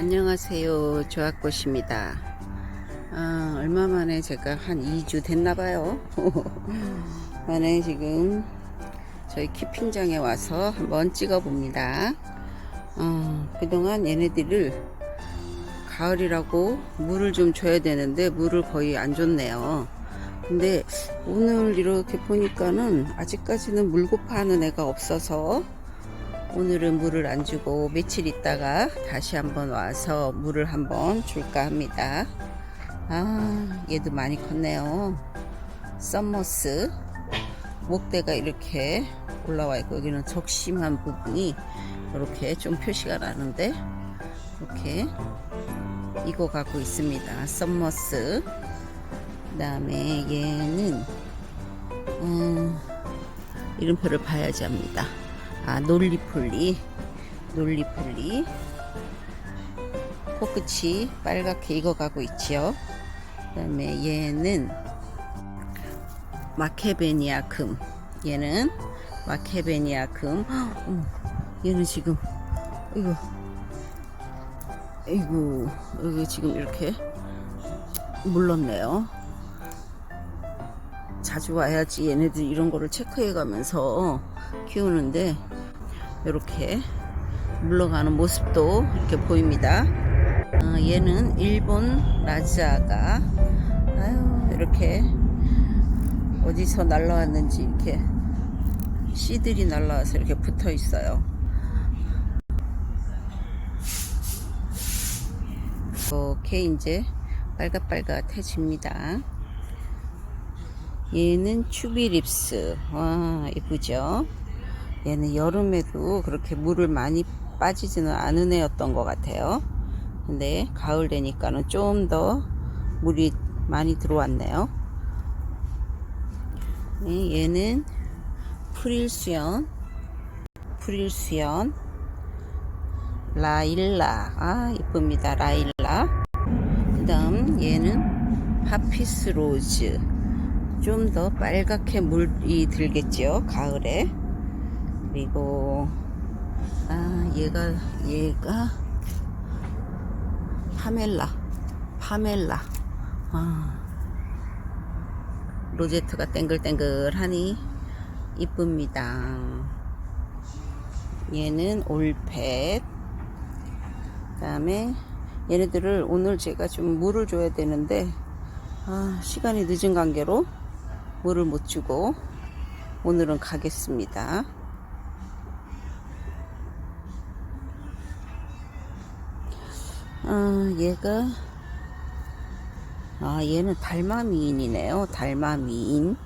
안녕하세요. 조합꽃입니다. 아, 얼마 만에 제가 한 2주 됐나봐요. 만에 지금 저희 키핑장에 와서 한번 찍어 봅니다. 아, 그동안 얘네들을 가을이라고 물을 좀 줘야 되는데 물을 거의 안 줬네요. 근데 오늘 이렇게 보니까는 아직까지는 물고파 하는 애가 없어서 오늘은 물을 안 주고 며칠 있다가 다시 한번 와서 물을 한번 줄까 합니다. 아, 얘도 많이 컸네요. 썸머스. 목대가 이렇게 올라와 있고, 여기는 적심한 부분이 이렇게 좀 표시가 나는데, 이렇게 익어가고 있습니다. 썸머스. 그 다음에 얘는, 음, 이름표를 봐야지 합니다. 아, 놀리폴리. 놀리폴리. 코끝이 빨갛게 익어가고 있지요. 그 다음에 얘는 마케베니아 금. 얘는 마케베니아금. 헉, 어머, 얘는 지금, 이거, 이거, 여기 지금 이렇게 물렀네요. 자주 와야지 얘네들 이런 거를 체크해 가면서 키우는데 이렇게 물러가는 모습도 이렇게 보입니다. 어, 얘는 일본 라자가 아유 이렇게 어디서 날라왔는지 이렇게 씨들이 날라와서 이렇게 붙어 있어요. 이렇게 이제 빨갛빨갛해집니다. 얘는 추비립스. 와, 이쁘죠? 얘는 여름에도 그렇게 물을 많이 빠지지는 않은 애였던 것 같아요. 근데 가을 되니까는 좀 더 물이 많이 들어왔네요. 네, 얘는 프릴수연. 프릴수연. 라일라. 아, 이쁩니다. 라일라. 그 다음 얘는 파피스 로즈. 좀 더 빨갛게 물이 들겠죠 가을에. 그리고 아 얘가 얘가 파멜라 파멜라. 아 로제트가 땡글땡글하니 이쁩니다. 얘는 올펫 그 다음에 얘네들을 오늘 제가 좀 물을 줘야 되는데 아, 시간이 늦은 관계로 물을 못 주고 오늘은 가겠습니다. 아, 얘가 아, 얘는 달마미인이네요. 달마미인.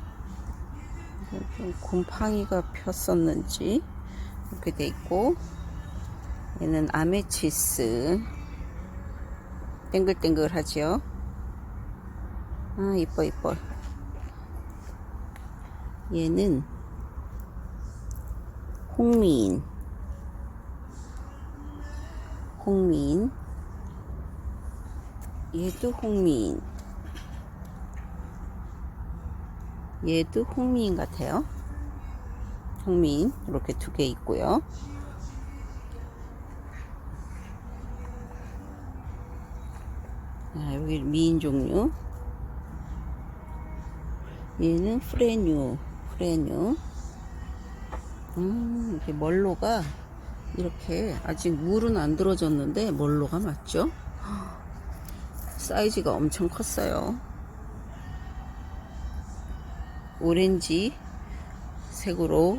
좀 곰팡이가 폈었는지 이렇게 돼 있고 얘는 아메치스 땡글땡글 하지요. 아, 이뻐 이뻐. 얘는 홍미인. 홍미인. 얘도 홍미인. 얘도 홍미인 같아요. 홍미인. 이렇게 두 개 있고요. 아, 여기 미인 종류. 얘는 프레뉴 프레뉴 음, 이렇게 멀로가 이렇게 아직 물은 안 들어졌는데 멀로가 맞죠? 사이즈가 엄청 컸어요. 오렌지 색으로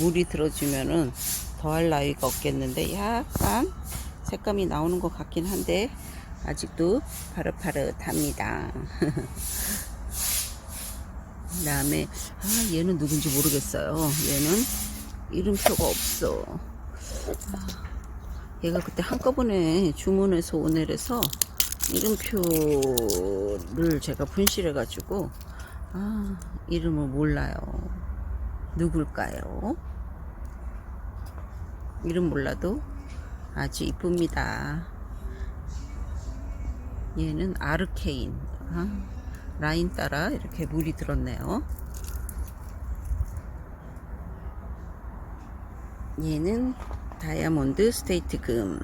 물이 들어주면은 더할 나위가 없겠는데 약간 색감이 나오는 것 같긴 한데 아직도 파릇파릇합니다. 그 다음에 아 얘는 누군지 모르겠어요. 얘는 이름표가 없어. 아, 얘가 그때 한꺼번에 주문해서 오늘에서 이름표를 제가 분실해 가지고 아 이름을 몰라요. 누굴까요? 이름 몰라도 아주 이쁩니다. 얘는 아르케인. 아. 라인 따라 이렇게 물이 들었네요. 얘는 다이아몬드 스테이트 금.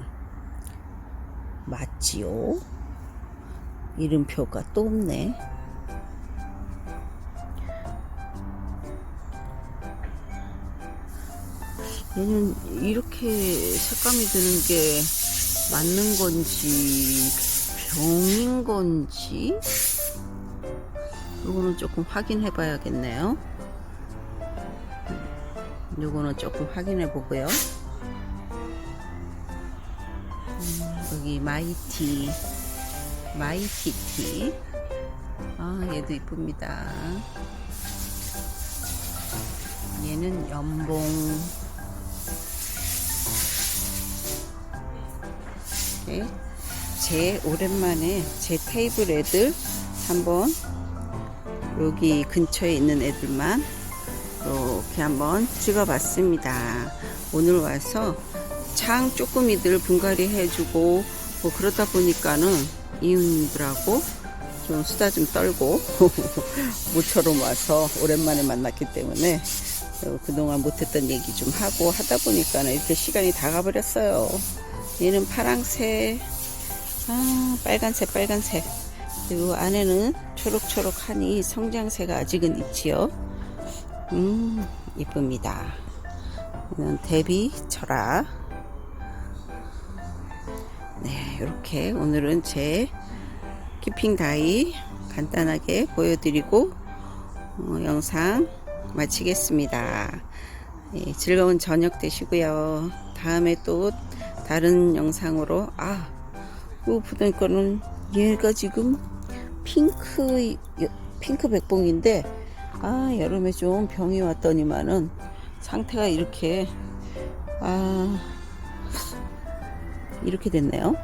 맞지요? 이름표가 또 없네. 얘는 이렇게 색감이 드는 게 맞는 건지 병인 건지 요거는 조금 확인해 봐야겠네요. 요거는 조금 확인해 보고요. 음, 여기 마이티 마이티티 아 얘도 이쁩니다. 얘는 연봉 네, 제 오랜만에 제 테이블 애들 한번 여기 근처에 있는 애들만 이렇게 한번 찍어봤습니다. 오늘 와서 창 쪼꾸미들 분갈이 해주고 뭐 그러다 보니까는 이웃님들하고 좀 수다 좀 떨고 모처럼 와서 오랜만에 만났기 때문에 어, 그동안 못했던 얘기 좀 하고 하다 보니까는 이렇게 시간이 다 가버렸어요. 얘는 파랑색, 아, 빨간색, 빨간색. 그리고 안에는 초록초록하니 성장세가 아직은 있지요. 음, 이쁩니다. 이는 대비 철학. 네, 이렇게 오늘은 제 키핑 다이 간단하게 보여드리고 어, 영상 마치겠습니다. 네, 즐거운 저녁 되시고요. 다음에 또 다른 영상으로 아, 이거 보니까는 얘가 지금 핑크 핑크 백봉인데 아 여름에 좀 병이 왔더니만은 상태가 이렇게 아 이렇게 됐네요.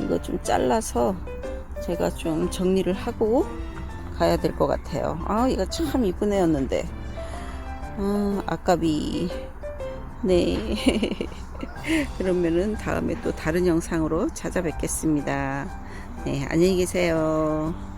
이거 좀 잘라서 제가 좀 정리를 하고 가야 될 것 같아요. 아 이거 참 이쁜 애였는데 아 아까비 네 그러면은 다음에 또 다른 영상으로 찾아뵙겠습니다. 네 안녕히 계세요.